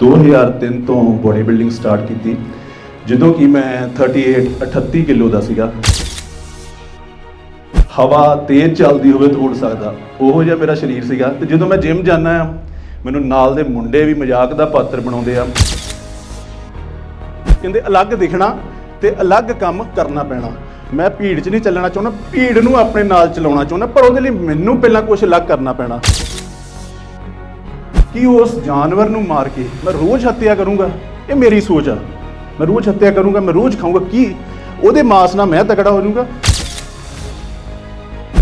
2003 ਤੋਂ body building start ਕੀਤੀ, ਜਦੋਂ ਕਿ ਮੈਂ 38 38 ਕਿਲੋ ਦਾ ਸੀਗਾ। ਹਵਾ ਤੇਜ਼ ਚੱਲਦੀ ਹੋਵੇ ਤਾਂ ਉੱਡ ਸਕਦਾ। ਉਹੋ ਜਿਹਾ ਮੇਰਾ ਸਰੀਰ ਸੀਗਾ। ਤੇ ਜਦੋਂ ਮੈਂ ਜਿਮ ਜਾਂਦਾ ਆ, ਮੈਨੂੰ ਨਾਲ ਦੇ ਮੁੰਡੇ ਵੀ ਮਜ਼ਾਕ ਦਾ ਪਾਤਰ ਬਣਾਉਂਦੇ ਆ। ਕਹਿੰਦੇ, ਅਲੱਗ ਦਿਖਣਾ ਤੇ ਅਲੱਗ ਕੰਮ ਕਰਨਾ ਪੈਣਾ। ਮੈਂ ਭੀੜ 'ਚ ਨਹੀਂ ਚੱਲਣਾ ਚਾਹੁੰਦਾ, ਭੀੜ ਨੂੰ ਆਪਣੇ ਨਾਲ ਚਲਾਉਣਾ ਚਾਹੁੰਦਾ, ਪਰ ਉਹਦੇ ਲਈ ਮੈਨੂੰ ਪਹਿਲਾਂ ਕੁਝ ਅਲੱਗ ਕਰਨਾ ਪੈਣਾ। ਕਿ ਉਸ ਜਾਨਵਰ ਨੂੰ ਮਾਰ ਕੇ ਮੈਂ ਰੋਜ਼ ਹੱਤਿਆ ਕਰੂੰਗਾ? ਇਹ ਮੇਰੀ ਸੋਚ ਆ। ਮੈਂ ਰੋਜ਼ ਹੱਤਿਆ ਕਰੂੰਗਾ, ਮੈਂ ਰੋਜ਼ ਖਾਊਂਗਾ। ਕੀ? ਉਹਦੇ ਮਾਸ ਨਾਲ ਮੈਂ ਤਕੜਾ ਹੋ ਜਾਊਂਗਾ?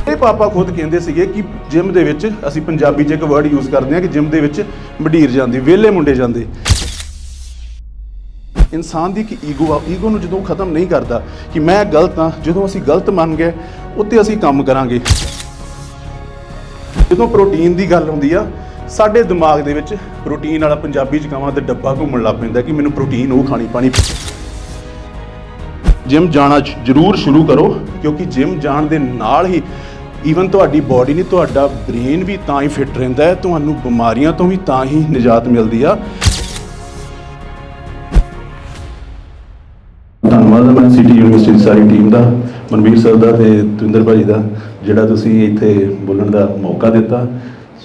ਇਹ ਪਾਪਾ ਖੁਦ ਕਹਿੰਦੇ ਸੀਗੇ ਕਿ ਜਿਮ ਦੇ ਵਿੱਚ ਅਸੀਂ ਪੰਜਾਬੀ 'ਚ ਇੱਕ ਵਰਡ ਯੂਜ਼ ਕਰਦੇ ਹਾਂ ਕਿ ਜਿਮ ਦੇ ਵਿੱਚ ਮਡੀਰ ਜਾਂਦੀ, ਵਿਹਲੇ ਮੁੰਡੇ ਜਾਂਦੇ। ਇਨਸਾਨ ਦੀ ਇੱਕ ਈਗੋ ਆ। ਈਗੋ ਨੂੰ ਜਦੋਂ ਖਤਮ ਨਹੀਂ ਕਰਦਾ ਕਿ ਮੈਂ ਗਲਤ ਹਾਂ, ਜਦੋਂ ਅਸੀਂ ਗਲਤ ਮੰਨ ਗਏ, ਉੱਤੇ ਅਸੀਂ ਕੰਮ ਕਰਾਂਗੇ। ਜਦੋਂ ਪ੍ਰੋਟੀਨ ਦੀ ਗੱਲ ਹੁੰਦੀ ਆ ਸਾਡੇ ਦਿਮਾਗ ਦੇ ਵਿੱਚ ਪ੍ਰੋਟੀਨ ਵਾਲਾ ਪੰਜਾਬੀ ਚ ਕਹਾਂ ਤੇ ਡੱਬਾ ਘੁੰਮਣ ਲੱਗ ਪੈਂਦਾ ਕਿ ਮੈਨੂੰ ਪ੍ਰੋਟੀਨ, ਉਹ ਖਾਣੀ ਪਾਣੀ ਜਿਮ ਜਾਣਾ ਜ਼ਰੂਰ ਸ਼ੁਰੂ ਕਰੋ, ਕਿਉਂਕਿ ਜਿਮ ਜਾਣ ਦੇ ਨਾਲ ਹੀ ਈਵਨ ਤੁਹਾਡੀ ਬਾਡੀ ਨਹੀਂ, ਤੁਹਾਡਾ ਬ੍ਰੇਨ ਵੀ ਤਾਂ ਹੀ ਫਿੱਟ ਰਹਿੰਦਾ ਹੈ, ਤੁਹਾਨੂੰ ਬਿਮਾਰੀਆਂ ਤੋਂ ਵੀ ਤਾਂ ਹੀ ਨਿਜਾਤ ਮਿਲਦੀ ਆ। ਧੰਨਵਾਦ ਮੈਂ ਸਿਟੀ ਯੂਨੀਵਰਸਿਟੀ ਦੀ ਸਾਰੀ ਟੀਮ ਦਾ, ਮਨਵੀਰ ਸਰ ਦਾ ਤੇ ਤੁਿੰਦਰ ਭਾਜੀ ਦਾ, ਜਿਹੜਾ ਤੁਸੀਂ ਇੱਥੇ ਬੋਲਣ ਦਾ ਮੌਕਾ ਦਿੱਤਾ।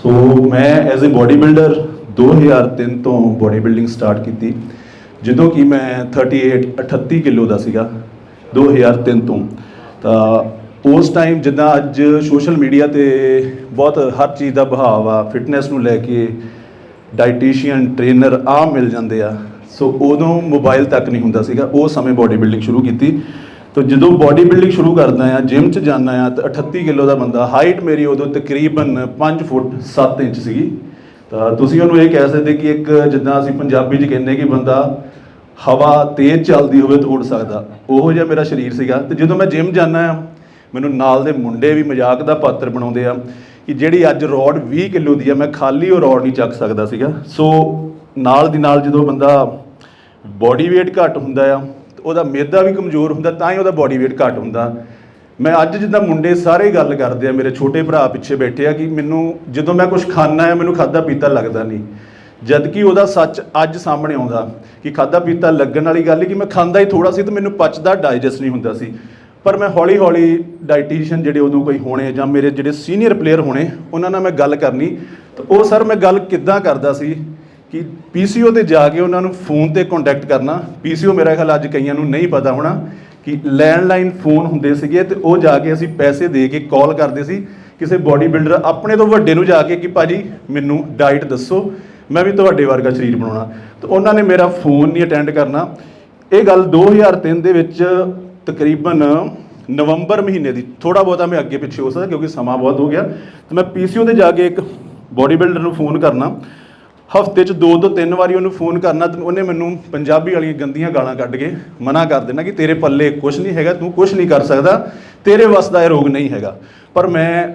ਸੋ ਮੈਂ ਐਜ਼ ਅ ਬੋਡੀ ਬਿਲਡਰ 2003 ਤੋਂ ਬੋਡੀ ਬਿਲਡਿੰਗ ਸਟਾਰਟ ਕੀਤੀ, ਜਦੋਂ ਕਿ ਮੈਂ 38 38 ਕਿਲੋ ਦਾ ਸੀਗਾ 2003 ਤੋਂ। ਤਾਂ ਉਸ ਟਾਈਮ ਜਿੱਦਾਂ ਅੱਜ ਸੋਸ਼ਲ ਮੀਡੀਆ ਤੇ ਬਹੁਤ ਹਰ ਚੀਜ਼ ਦਾ ਬਹਾਵ ਆ ਫਿਟਨੈਸ ਨੂੰ ਲੈ ਕੇ ਡਾਈਟੀਸ਼ੀਅਨ ਟ੍ਰੇਨਰ ਆ ਮਿਲ ਜਾਂਦੇ ਆ। ਸੋ ਉਦੋਂ ਮੋਬਾਈਲ ਤੱਕ ਨਹੀਂ ਹੁੰਦਾ ਸੀਗਾ, ਉਹ ਸਮੇਂ ਬੋਡੀ ਬਿਲਡਿੰਗ ਸ਼ੁਰੂ ਕੀਤੀ। ਤਾਂ ਜਦੋਂ ਬੋਡੀ ਬਿਲਡਿੰਗ ਸ਼ੁਰੂ ਕਰਦਾ ਆ ਜਿਮ 'ਚ ਜਾਂਦਾ ਆ ਤਾਂ 38 ਕਿਲੋ ਦਾ ਬੰਦਾ ਹਾਈਟ ਮੇਰੀ ਉਦੋਂ ਤਕਰੀਬਨ 5 ਫੁੱਟ 7 ਇੰਚ ਸੀਗੀ। ਤਾਂ ਤੁਸੀਂ ਉਹਨੂੰ ਇਹ ਕਹਿ ਸਕਦੇ ਕਿ ਇੱਕ ਜਿੱਦਾਂ ਅਸੀਂ ਪੰਜਾਬੀ 'ਚ ਕਹਿੰਦੇ ਕਿ ਬੰਦਾ ਹਵਾ ਤੇਜ਼ ਚੱਲਦੀ ਹੋਵੇ ਤਾਂ ਉੱਡ ਸਕਦਾ। ਉਹੋ ਜਿਹਾ ਮੇਰਾ ਸਰੀਰ ਸੀਗਾ। ਤੇ ਜਦੋਂ ਮੈਂ ਜਿਮ ਜਾਂਦਾ ਆ ਮੈਨੂੰ ਨਾਲ ਦੇ ਮੁੰਡੇ ਵੀ ਮਜ਼ਾਕ ਦਾ ਪਾਤਰ ਬਣਾਉਂਦੇ ਆ ਕਿ ਜਿਹੜੀ ਅੱਜ ਰੋਡ 20 ਕਿਲੋ ਦੀ ਆ, ਮੈਂ ਖਾਲੀ ਉਹ ਰੋਡ ਨਹੀਂ ਚੱਕ ਸਕਦਾ ਸੀਗਾ। ਸੋ ਨਾਲ ਦੀ ਨਾਲ ਜਦੋਂ ਬੰਦਾ ਬੋਡੀ weight ਘੱਟ ਹੁੰਦਾ ਆ ਉਹਦਾ ਮਿਹਦਾ ਵੀ ਕਮਜ਼ੋਰ ਹੁੰਦਾ, ਤਾਂ ਹੀ ਉਹਦਾ ਬੋਡੀ weight ਘੱਟ ਹੁੰਦਾ। ਮੈਂ ਅੱਜ ਜਿੱਦਾਂ ਮੁੰਡੇ ਸਾਰੇ ਗੱਲ ਕਰਦੇ ਆ, ਮੇਰੇ ਛੋਟੇ ਭਰਾ ਪਿੱਛੇ ਬੈਠੇ ਆ ਕਿ ਮੈਨੂੰ ਜਦੋਂ ਮੈਂ ਕੁਝ ਖਾਣਾ ਆ, ਮੈਨੂੰ ਖਾਦਾ ਪੀਤਾ ਲੱਗਦਾ ਨਹੀਂ। ਜਦ ਕਿ ਉਹਦਾ ਸੱਚ ਅੱਜ ਸਾਹਮਣੇ ਆਉਂਦਾ ਕਿ ਖਾਦਾ ਪੀਤਾ ਲੱਗਣ ਵਾਲੀ ਗੱਲ ਹੈ ਕਿ ਮੈਂ ਖਾਂਦਾ ਹੀ ਥੋੜਾ ਸੀ ਤੇ ਮੈਨੂੰ ਪਚਦਾ, ਡਾਈਜੈਸਟ ਨਹੀਂ ਹੁੰਦਾ ਸੀ। ਪਰ ਮੈਂ ਹੌਲੀ ਹੌਲੀ ਡਾਈਟੀਸ਼ੀਅਨ ਜਿਹੜੇ ਉਦੋਂ ਕੋਈ ਹੋਣੇ ਜਾਂ ਮੇਰੇ ਜਿਹੜੇ ਸੀਨੀਅਰ ਪਲੇਅਰ ਹੋਣੇ, ਉਹਨਾਂ ਨਾਲ ਮੈਂ ਗੱਲ ਕਰਨੀ। ਤਾਂ ਉਹ ਸਰ ਮੈਂ ਗੱਲ ਕਿੱਦਾਂ ਕਰਦਾ ਸੀ ਕਿ ਪੀਸੀਓ ਤੇ ਜਾ ਕੇ ਉਹਨਾਂ ਨੂੰ ਫੋਨ ਤੇ ਕੰਟੈਕਟ ਕਰਨਾ, ਪੀਸੀਓ ਮੇਰਾ ਖਿਆਲ ਅੱਜ ਕਈਆਂ ਨੂੰ ਨਹੀਂ ਪਤਾ ਹੋਣਾ ਕਿ ਲੈਂਡਲਾਈਨ ਫੋਨ ਹੁੰਦੇ ਸੀਗੇ ਤੇ ਉਹ ਜਾ ਕੇ ਅਸੀਂ ਪੈਸੇ ਦੇ ਕੇ ਕਾਲ ਕਰਦੇ ਸੀ, ਕਿਸੇ ਬੋਡੀ ਬਿਲਡਰ ਆਪਣੇ ਤੋਂ ਵੱਡੇ ਨੂੰ ਜਾ ਕੇ ਕਿ ਭਾਜੀ ਮੈਨੂੰ ਡਾਈਟ ਦੱਸੋ, ਮੈਂ ਵੀ ਤੁਹਾਡੇ ਵਰਗਾ ਸਰੀਰ ਬਣਾਉਣਾ। ਤੇ ਉਹਨਾਂ ਨੇ ਮੇਰਾ ਫੋਨ ਨਹੀਂ ਅਟੈਂਡ ਕਰਨਾ। ਇਹ ਗੱਲ 2003 ਦੇ ਵਿੱਚ ਤਕਰੀਬਨ ਨਵੰਬਰ ਮਹੀਨੇ ਦੀ ਥੋੜਾ ਬਹੁਤਾ ਮੈਂ ਅੱਗੇ ਪਿੱਛੇ ਹੋ ਸਕਦਾ ਕਿਉਂਕਿ ਸਮਾਂ ਬਹੁਤ ਹੋ ਗਿਆ। ਤੇ ਮੈਂ ਪੀਸੀਓ ਤੇ ਜਾ ਕੇ ਇੱਕ ਬੋਡੀ ਬਿਲਡਰ ਨੂੰ ਫੋਨ ਕਰਨਾ। ਹਫ਼ਤੇ 'ਚ ਦੋ ਤੋਂ ਤਿੰਨ ਵਾਰੀ ਉਹਨੂੰ ਫੋਨ ਕਰਨਾ ਤੇ ਉਹਨੇ ਮੈਨੂੰ ਪੰਜਾਬੀ ਵਾਲੀਆਂ ਗੰਦੀਆਂ ਗਾਲਾਂ ਕੱਢ ਕੇ ਮਨਾ ਕਰ ਦੇਣਾ ਕਿ ਤੇਰੇ ਪੱਲੇ ਕੁਝ ਨਹੀਂ ਹੈਗਾ, ਤੂੰ ਕੁਝ ਨਹੀਂ ਕਰ ਸਕਦਾ, ਤੇਰੇ ਵੱਸ ਦਾ ਇਹ ਰੋਗ ਨਹੀਂ ਹੈਗਾ। ਪਰ ਮੈਂ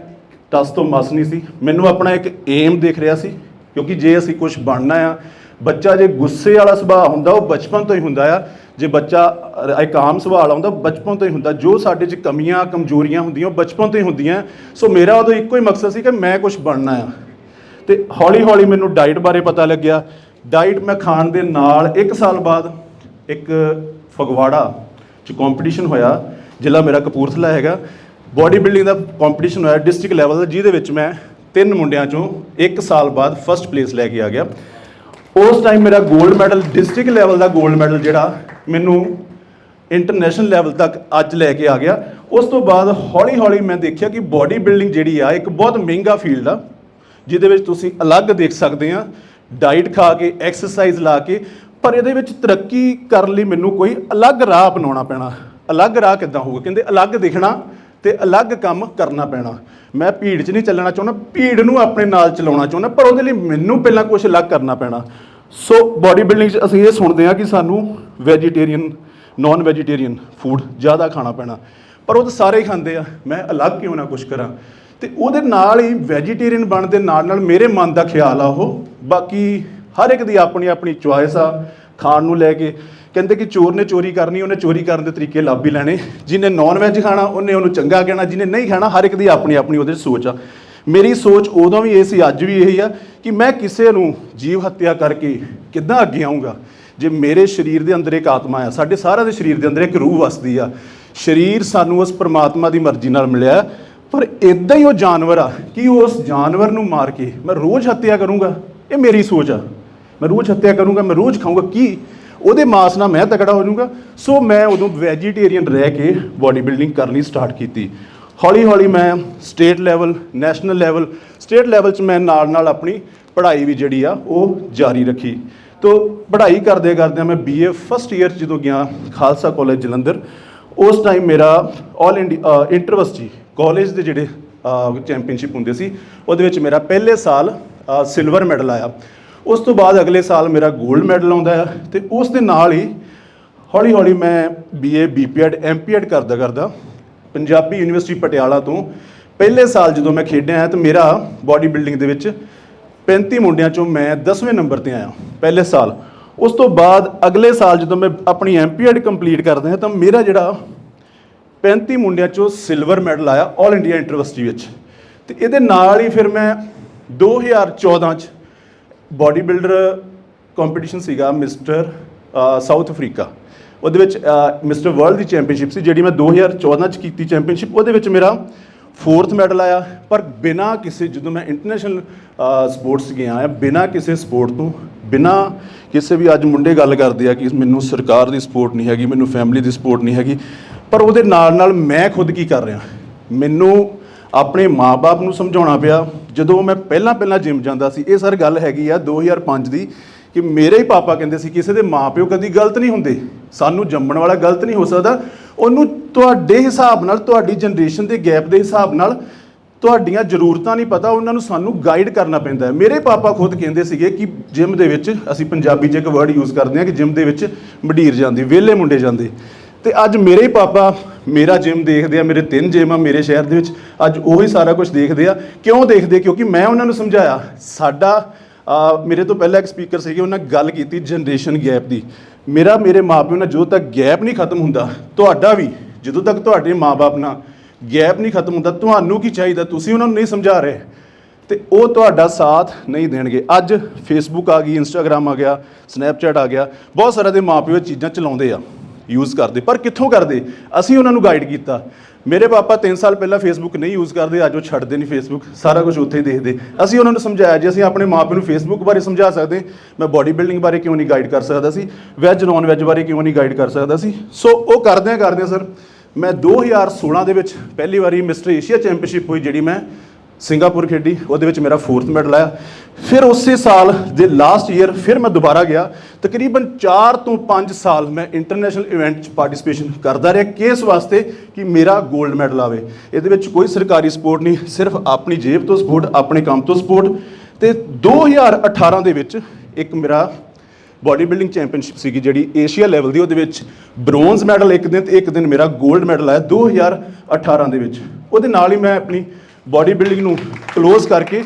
ਟਸ ਤੋਂ ਮਸ ਨਹੀਂ ਸੀ। ਮੈਨੂੰ ਆਪਣਾ ਇੱਕ ਏਮ ਦੇਖ ਰਿਹਾ ਸੀ, ਕਿਉਂਕਿ ਜੇ ਅਸੀਂ ਕੁਝ ਬਣਨਾ ਆ, ਬੱਚਾ ਜੇ ਗੁੱਸੇ ਵਾਲਾ ਸੁਭਾਅ ਹੁੰਦਾ, ਉਹ ਬਚਪਨ ਤੋਂ ਹੀ ਹੁੰਦਾ ਆ। ਜੇ ਬੱਚਾ ਇੱਕ ਆਮ ਸੁਭਾਅ ਵਾਲਾ ਹੁੰਦਾ ਬਚਪਨ ਤੋਂ ਹੀ ਹੁੰਦਾ। ਜੋ ਸਾਡੇ 'ਚ ਕਮੀਆਂ, ਕਮਜ਼ੋਰੀਆਂ ਹੁੰਦੀਆਂ, ਉਹ ਬਚਪਨ ਤੋਂ ਹੀ ਹੁੰਦੀਆਂ। ਸੋ ਮੇਰਾ ਉਦੋਂ ਇੱਕੋ ਹੀ ਮਕਸਦ ਸੀ ਕਿ ਮੈਂ ਕੁਝ ਬਣਨਾ ਆ। ਤੇ ਹੌਲੀ ਹੌਲੀ ਮੈਨੂੰ ਡਾਈਟ ਬਾਰੇ ਪਤਾ ਲੱਗਿਆ। ਡਾਈਟ ਮੈਂ ਖਾਣ ਦੇ ਨਾਲ 1 ਸਾਲ ਬਾਅਦ ਇੱਕ ਫਗਵਾੜਾ ਚ ਕੰਪੀਟੀਸ਼ਨ ਹੋਇਆ, ਜ਼ਿਲ੍ਹਾ ਮੇਰਾ ਕਪੂਰਥਲਾ ਹੈਗਾ। ਬੋਡੀ ਬਿਲਡਿੰਗ ਦਾ ਕੰਪੀਟੀਸ਼ਨ ਹੋਇਆ ਡਿਸਟ੍ਰਿਕਟ ਲੈਵਲ ਦਾ, ਜਿਹਦੇ ਵਿੱਚ ਮੈਂ ਤਿੰਨ ਮੁੰਡਿਆਂ ਚੋਂ 1 ਸਾਲ ਬਾਅਦ ਫਰਸਟ ਪਲੇਸ ਲੈ ਕੇ ਆ ਗਿਆ। ਉਸ ਟਾਈਮ ਮੇਰਾ 골ਡ ਮੈਡਲ ਡਿਸਟ੍ਰਿਕਟ ਲੈਵਲ ਦਾ 골ਡ ਮੈਡਲ ਜਿਹੜਾ ਮੈਨੂੰ ਇੰਟਰਨੈਸ਼ਨਲ ਲੈਵਲ ਤੱਕ ਅੱਜ ਲੈ ਕੇ ਆ ਗਿਆ। ਉਸ ਤੋਂ ਬਾਅਦ ਹੌਲੀ ਹੌਲੀ ਮੈਂ ਦੇਖਿਆ ਕਿ ਬੋਡੀ ਬਿਲਡਿੰਗ ਜਿਹੜੀ ਆ, ਇੱਕ ਬਹੁਤ ਮਹਿੰਗਾ ਫੀਲਡ ਆ। ਜਿਹਦੇ ਵਿੱਚ ਤੁਸੀਂ ਅਲੱਗ ਦੇਖ ਸਕਦੇ ਆ ਡਾਈਟ ਖਾ ਕੇ ਐਕਸਰਸਾਈਜ਼ ਲਾ ਕੇ, ਪਰ ਇਹਦੇ ਵਿੱਚ ਤਰੱਕੀ ਕਰਨ ਲਈ ਮੈਨੂੰ ਕੋਈ ਅਲੱਗ ਰਾਹ ਅਪਣਾਉਣਾ ਪੈਣਾ। ਅਲੱਗ ਰਾਹ ਕਿੱਦਾਂ ਹੋਊਗਾ? ਕਹਿੰਦੇ ਅਲੱਗ ਦਿਖਣਾ ਤੇ ਅਲੱਗ ਕੰਮ ਕਰਨਾ ਪੈਣਾ। ਮੈਂ ਭੀੜ 'ਚ ਨਹੀਂ ਚੱਲਣਾ ਚਾਹੁੰਦਾ, ਭੀੜ ਨੂੰ ਆਪਣੇ ਨਾਲ ਚਲਾਉਣਾ ਚਾਹੁੰਦਾ, ਪਰ ਉਹਦੇ ਲਈ ਮੈਨੂੰ ਪਹਿਲਾਂ ਕੁਝ ਅਲੱਗ ਕਰਨਾ ਪੈਣਾ। ਸੋ ਬੋਡੀ ਬਿਲਡਿੰਗ 'ਚ ਅਸੀਂ ਇਹ ਸੁਣਦੇ ਹਾਂ ਕਿ ਸਾਨੂੰ ਵੈਜੀਟੇਰੀਅਨ ਨਾਨ ਵੈਜੀਟੇਰੀਅਨ ਫੂਡ ਜ਼ਿਆਦਾ ਖਾਣਾ ਪੈਣਾ। ਪਰ ਉਹ ਤਾਂ ਸਾਰੇ ਹੀ ਖਾਂਦੇ ਆ। ਮੈਂ ਅਲੱਗ ਕਿਉਂ ਨਾ ਕੁਝ ਕਰਾਂ? ਤੇ ਉਹਦੇ ਨਾਲ ਹੀ ਵੈਜੀਟੇਰੀਅਨ ਬਣਨ ਦੇ ਨਾਲ ਨਾਲ ਮੇਰੇ ਮਨ ਦਾ ਖਿਆਲ ਆ ਉਹ। ਬਾਕੀ ਹਰ ਇੱਕ ਦੀ ਆਪਣੀ ਆਪਣੀ ਚੁਆਇਸ ਆ ਖਾਣ ਨੂੰ ਲੈ ਕੇ। ਕਹਿੰਦੇ ਕਿ ਚੋਰ ਨੇ ਚੋਰੀ ਕਰਨੀ, ਉਹਨੇ ਚੋਰੀ ਕਰਨ ਦੇ ਤਰੀਕੇ ਲੱਭ ਹੀ ਲੈਣੇ। ਜਿਹਨੇ ਨਾਨ ਵੈਜ ਖਾਣਾ, ਉਹਨੇ ਉਹਨੂੰ ਚੰਗਾ ਕਹਿਣਾ, ਜਿਹਨੇ ਨਹੀਂ ਖਾਣਾ, ਹਰ ਇੱਕ ਦੀ ਆਪਣੀ ਆਪਣੀ ਉਹਦੇ 'ਚ ਸੋਚ ਆ। ਮੇਰੀ ਸੋਚ ਉਦੋਂ ਵੀ ਇਹ ਸੀ, ਅੱਜ ਵੀ ਇਹੀ ਆ ਕਿ ਮੈਂ ਕਿਸੇ ਨੂੰ ਜੀਵ ਹੱਤਿਆ ਕਰਕੇ ਕਿੱਦਾਂ ਅੱਗੇ ਆਉਂਗਾ ਜੇ ਮੇਰੇ ਸਰੀਰ ਦੇ ਅੰਦਰ ਇੱਕ ਆਤਮਾ ਆ, ਸਾਡੇ ਸਾਰਿਆਂ ਦੇ ਸਰੀਰ ਦੇ ਅੰਦਰ ਇੱਕ ਰੂਹ ਵਸਦੀ ਆ, ਸਰੀਰ ਸਾਨੂੰ ਉਸ ਪ੍ਰਮਾਤਮਾ ਦੀ ਮਰਜ਼ੀ ਨਾਲ ਮਿਲਿਆ। ਪਰ ਇਦਾਂ ਹੀ ਉਹ ਜਾਨਵਰ ਆ, ਕਿ ਉਸ ਜਾਨਵਰ ਨੂੰ ਮਾਰ ਕੇ ਮੈਂ ਰੋਜ਼ ਹੱਤਿਆ ਕਰੂੰਗਾ? ਇਹ ਮੇਰੀ ਸੋਚ ਆ। ਮੈਂ ਰੋਜ਼ ਹੱਤਿਆ ਕਰੂੰਗਾ, ਮੈਂ ਰੋਜ਼ ਖਾਊਂਗਾ। ਕੀ? ਉਹਦੇ ਮਾਸ ਨਾਲ ਮੈਂ ਤਕੜਾ ਹੋ ਜਾਊਂਗਾ? ਸੋ ਮੈਂ ਉਦੋਂ ਵੈਜੀਟੇਰੀਅਨ ਰਹਿ ਕੇ ਬਾਡੀ ਬਿਲਡਿੰਗ ਕਰਨੀ ਸਟਾਰਟ ਕੀਤੀ। ਹੌਲੀ ਹੌਲੀ ਮੈਂ state level national level state level 'ਚ ਮੈਂ ਨਾਲ ਨਾਲ ਆਪਣੀ ਪੜ੍ਹਾਈ ਵੀ ਜਿਹੜੀ ਆ, ਉਹ ਜਾਰੀ ਰੱਖੀ। ਤੋ ਪੜ੍ਹਾਈ ਕਰਦੇ ਕਰਦੇ ਮੈਂ ਬੀਏ ਫਸਟ ਈਅਰ ਜਦੋਂ ਗਿਆ ਖਾਲਸਾ ਕਾਲਜ ਜਲੰਧਰ, ਉਸ ਟਾਈਮ ਮੇਰਾ 올 ਇੰਡੀਆ ਇੰਟਰਵਰਸਿਟੀ ਕਾਲਜ ਦੇ ਜਿਹੜੇ ਚੈਂਪੀਅਨਸ਼ਿਪ ਹੁੰਦੇ ਸੀ, ਉਹਦੇ ਵਿੱਚ ਮੇਰਾ ਪਹਿਲੇ ਸਾਲ ਸਿਲਵਰ ਮੈਡਲ ਆਇਆ। ਉਸ ਤੋਂ ਬਾਅਦ ਅਗਲੇ ਸਾਲ ਮੇਰਾ 골ਡ ਮੈਡਲ ਆਉਂਦਾ ਆ ਤੇ ਉਸ ਦੇ ਨਾਲ ਹੀ ਹੌਲੀ ਹੌਲੀ ਮੈਂ ਬੀਏ ਬੀਪੀਐਡ ਐਮਪੀਐਡ ਕਰਦਾ ਕਰਦਾ ਪੰਜਾਬੀ ਯੂਨੀਵਰਸਿਟੀ ਪਟਿਆਲਾ ਤੋਂ ਪਹਿਲੇ ਸਾਲ ਜਦੋਂ ਮੈਂ ਖੇਡਿਆ ਤਾਂ ਮੇਰਾ ਬਾਡੀ ਬਿਲਡਿੰਗ ਦੇ ਵਿੱਚ 35 ਮੁੰਡਿਆਂ ਚੋਂ ਮੈਂ 10ਵੇਂ ਨੰਬਰ ਤੇ ਆਇਆ, ਪਹਿਲੇ ਸਾਲ। ਉਸ ਤੋਂ ਬਾਅਦ ਅਗਲੇ ਸਾਲ ਜਦੋਂ ਮੈਂ ਆਪਣੀ ਐਮਪੀਐਡ ਕੰਪਲੀਟ ਕਰਦਾ ਹਾਂ ਤਾਂ ਮੇਰਾ ਜਿਹੜਾ 35 ਮੁੰਡਿਆਂ ਚੋਂ ਸਿਲਵਰ ਮੈਡਲ ਆਇਆ 올 ਇੰਡੀਆ ਯੂਨੀਵਰਸਿਟੀ ਵਿੱਚ। ਤੇ ਇਹਦੇ ਨਾਲ ਹੀ ਫਿਰ ਮੈਂ 2014 ਚ ਬਾਡੀ ਬਿਲਡਰ ਕੰਪੀਟੀਸ਼ਨ ਸੀਗਾ ਮਿਸਟਰ ਸਾਊਥ ਅਫਰੀਕਾ ਉਹਦੇ ਵਿੱਚ ਮਿਸਟਰ ਵਰਲਡ ਦੀ ਚੈਂਪੀਅਨਸ਼ਿਪ ਸੀ, ਜਿਹੜੀ ਮੈਂ 2014 ਚ ਕੀਤੀ ਚੈਂਪੀਅਨਸ਼ਿਪ ਉਹਦੇ ਵਿੱਚ ਮੇਰਾ ਫੋਰਥ ਮੈਡਲ ਆਇਆ। ਪਰ ਬਿਨਾ ਕਿਸੇ, ਜਦੋਂ ਮੈਂ ਇੰਟਰਨੈਸ਼ਨਲ ਸਪੋਰਟਸ ਗਿਆ ਆ ਬਿਨਾ ਕਿਸੇ ਸਪੋਰਟ ਤੋਂ, ਬਿਨਾ ਕਿਸੇ ਵੀ ਅੱਜ ਮੁੰਡੇ ਗੱਲ ਕਰਦੇ ਆ ਕਿ ਮੈਨੂੰ ਸਰਕਾਰ ਦੀ ਸਪੋਰਟ ਨਹੀਂ ਹੈਗੀ, ਮੈਨੂੰ ਫੈਮਿਲੀ ਦੀ ਸਪੋਰਟ ਨਹੀਂ ਹੈਗੀ ਪਰ ਉਹਦੇ ਨਾਲ ਨਾਲ ਮੈਂ ਖੁਦ ਕੀ ਕਰ ਰਿਹਾ? ਮੈਨੂੰ ਆਪਣੇ ਮਾਪੇ ਨੂੰ ਸਮਝਾਉਣਾ ਪਿਆ। ਜਦੋਂ ਮੈਂ ਪਹਿਲਾਂ ਪਹਿਲਾਂ ਜਿਮ ਜਾਂਦਾ ਸੀ, ਇਹ ਸਰ ਗੱਲ ਹੈਗੀ ਆ 2005 ਦੀ ਕਿ ਮੇਰੇ ਹੀ ਪਾਪਾ ਕਹਿੰਦੇ ਸੀ, ਕਿਸੇ ਦੇ ਮਾਪਿਓ ਕਦੀ ਗਲਤ ਨਹੀਂ ਹੁੰਦੇ। ਸਾਨੂੰ ਜੰਮਣ ਵਾਲਾ ਗਲਤ ਨਹੀਂ ਹੋ ਸਕਦਾ। ਉਹਨੂੰ ਤੁਹਾਡੇ ਹਿਸਾਬ ਨਾਲ, ਤੁਹਾਡੀ ਜਨਰੇਸ਼ਨ ਦੇ ਗੈਪ ਦੇ ਹਿਸਾਬ ਨਾਲ ਤੁਹਾਡੀਆਂ ਜ਼ਰੂਰਤਾਂ ਨਹੀਂ ਪਤਾ, ਉਹਨਾਂ ਨੂੰ ਸਾਨੂੰ ਗਾਈਡ ਕਰਨਾ ਪੈਂਦਾ ਹੈ। ਮੇਰੇ ਪਾਪਾ ਖੁਦ ਕਹਿੰਦੇ ਸੀਗੇ ਕਿ ਜਿਮ ਦੇ ਵਿੱਚ ਅਸੀਂ ਪੰਜਾਬੀ 'ਚ ਇੱਕ ਵਰਡ ਯੂਜ਼ ਕਰਦੇ ਹਾਂ ਕਿ ਜਿਮ ਦੇ ਵਿੱਚ ਮਡੀਰ ਜਾਂਦੀ, ਵਿਹਲੇ ਮੁੰਡੇ ਜਾਂਦੇ। ਤੇ ਅੱਜ ਮੇਰੇ ਹੀ ਪਾਪਾ ਮੇਰਾ ਜਿਮ ਦੇਖਦੇ ਆ, ਮੇਰੇ ਤਿੰਨ ਜਿਮ ਆ ਮੇਰੇ ਸ਼ਹਿਰ ਦੇ ਵਿੱਚ। ਅੱਜ ਉਹੀ ਸਾਰਾ ਕੁਝ ਦੇਖਦੇ ਆ। ਕਿਉਂ ਦੇਖਦੇ? ਕਿਉਂਕਿ ਮੈਂ ਉਹਨਾਂ ਨੂੰ ਸਮਝਾਇਆ। ਸਾਡਾ ਮੇਰੇ ਤੋਂ ਪਹਿਲਾਂ ਇੱਕ ਸਪੀਕਰ ਸੀਗੇ, ਉਹਨਾਂ ਗੱਲ ਕੀਤੀ ਜਨਰੇਸ਼ਨ ਗੈਪ ਦੀ। ਮੇਰਾ, ਮੇਰੇ ਮਾਪਿਓ ਨਾਲ ਜਦੋਂ ਤੱਕ ਗੈਪ ਨਹੀਂ ਖਤਮ ਹੁੰਦਾ, ਤੁਹਾਡਾ ਵੀ, ਜਦੋਂ ਤੱਕ ਤੁਹਾਡੇ ਮਾਪੇ ਨਾਲ ਗੈਪ ਨਹੀਂ ਖਤਮ ਹੁੰਦਾ, ਤੁਹਾਨੂੰ ਕੀ ਚਾਹੀਦਾ? ਤੁਸੀਂ ਉਹਨਾਂ ਨੂੰ ਨਹੀਂ ਸਮਝਾ ਰਹੇ। ਤੇ ਉਹ ਤੁਹਾਡਾ ਸਾਥ ਨਹੀਂ ਦੇਣਗੇ। ਅੱਜ ਫੇਸਬੁੱਕ ਆ ਗਈ ਇੰਸਟਾਗ੍ਰam ਆ ਗਿਆ ਸਨੈਪਚੈਟ ਆ ਗਿਆ, ਬਹੁਤ ਸਾਰੇ ਦੇ ਮਾਪਿਓ ਇਹ ਚੀਜ਼ਾਂ ਚਲਾਉਂਦੇ ਆ। ਯੂਜ਼ ਕਰਦੇ। ਪਰ ਕਿੱਥੋਂ ਕਰਦੇ? ਅਸੀਂ ਉਹਨਾਂ ਨੂੰ ਗਾਈਡ ਕੀਤਾ। ਮੇਰੇ ਪਾਪਾ 3 ਸਾਲ ਪਹਿਲਾਂ ਫੇਸਬੁੱਕ ਨਹੀਂ ਯੂਜ਼ ਕਰਦੇ, ਅੱਜ ਉਹ ਛੱਡਦੇ ਨਹੀਂ ਫੇਸਬੁੱਕ ਸਾਰਾ ਕੁਝ ਉੱਥੇ ਹੀ ਦੇਖਦੇ। ਅਸੀਂ ਉਹਨਾਂ ਨੂੰ ਸਮਝਾਇਆ ਜੇ ਅਸੀਂ ਆਪਣੇ ਮਾਪਿਆਂ ਨੂੰ ਫੇਸਬੁੱਕ ਬਾਰੇ ਸਮਝਾ ਸਕਦੇ, ਮੈਂ ਬਾਡੀ ਬਿਲਡਿੰਗ ਬਾਰੇ ਕਿਉਂ ਨਹੀਂ ਗਾਈਡ ਕਰ ਸਕਦਾ ਸੀ? ਵੈਜ ਨਾਨ ਵੈਜ ਬਾਰੇ ਕਿਉਂ ਨਹੀਂ ਗਾਈਡ ਕਰ ਸਕਦਾ ਸੀ? ਸੋ ਉਹ ਕਰਦਿਆਂ ਕਰਦਿਆਂ ਸਰ ਮੈਂ 2016 ਦੇ ਵਿੱਚ ਪਹਿਲੀ ਵਾਰੀ ਮਿਸਟਰ ਏਸ਼ੀਆ ਚੈਂਪੀਅਨਸ਼ਿਪ ਹੋਈ, ਜਿਹੜੀ ਮੈਂ ਸਿੰਗਾਪੁਰ ਖੇਡੀ, ਉਹਦੇ ਵਿੱਚ ਮੇਰਾ 4th ਮੈਡਲ ਆਇਆ। ਫਿਰ ਉਸੇ ਸਾਲ ਦੇ ਲਾਸਟ ਈਅਰ ਫਿਰ ਮੈਂ ਦੁਬਾਰਾ ਗਿਆ। ਤਕਰੀਬਨ 4 ਤੋਂ 5 ਸਾਲ ਮੈਂ ਇੰਟਰਨੈਸ਼ਨਲ ਇਵੈਂਟ 'ਚ ਪਾਰਟਿਸਿਪੇਸ਼ਨ ਕਰਦਾ ਰਿਹਾ। ਕਿਸ ਵਾਸਤੇ ਕਿ ਮੇਰਾ 골ਡ ਮੈਡਲ ਆਵੇ। ਇਹਦੇ ਵਿੱਚ ਕੋਈ ਸਰਕਾਰੀ ਸਪੋਰਟ ਨਹੀਂ, ਸਿਰਫ ਆਪਣੀ ਜੇਬ ਤੋਂ ਸਪੋਰਟ ਆਪਣੇ ਕੰਮ ਤੋਂ ਸਪੋਰਟ ਤੇ 2018 ਦੇ ਵਿੱਚ ਇੱਕ ਮੇਰਾ ਬਾਡੀ ਬਿਲਡਿੰਗ ਚੈਂਪੀਅਨਸ਼ਿਪ ਸੀਗੀ, ਜਿਹੜੀ ਏਸ਼ੀਆ ਲੈਵਲ ਦੀ, ਉਹਦੇ ਵਿੱਚ ਬ੍ਰੌਂਜ਼ ਮੈਡਲ ਇੱਕ ਦਿਨ ਤੇ ਇੱਕ ਦਿਨ ਮੇਰਾ 골ਡ ਮੈਡਲ ਆਇਆ 2018 ਦੇ ਵਿੱਚ। ਉਹਦੇ ਨਾਲ ਹੀ ਮੈਂ ਆਪਣੀ ਬਾਡੀ ਬਿਲਡਿੰਗ ਨੂੰ ਕਲੋਜ਼ ਕਰਕੇ,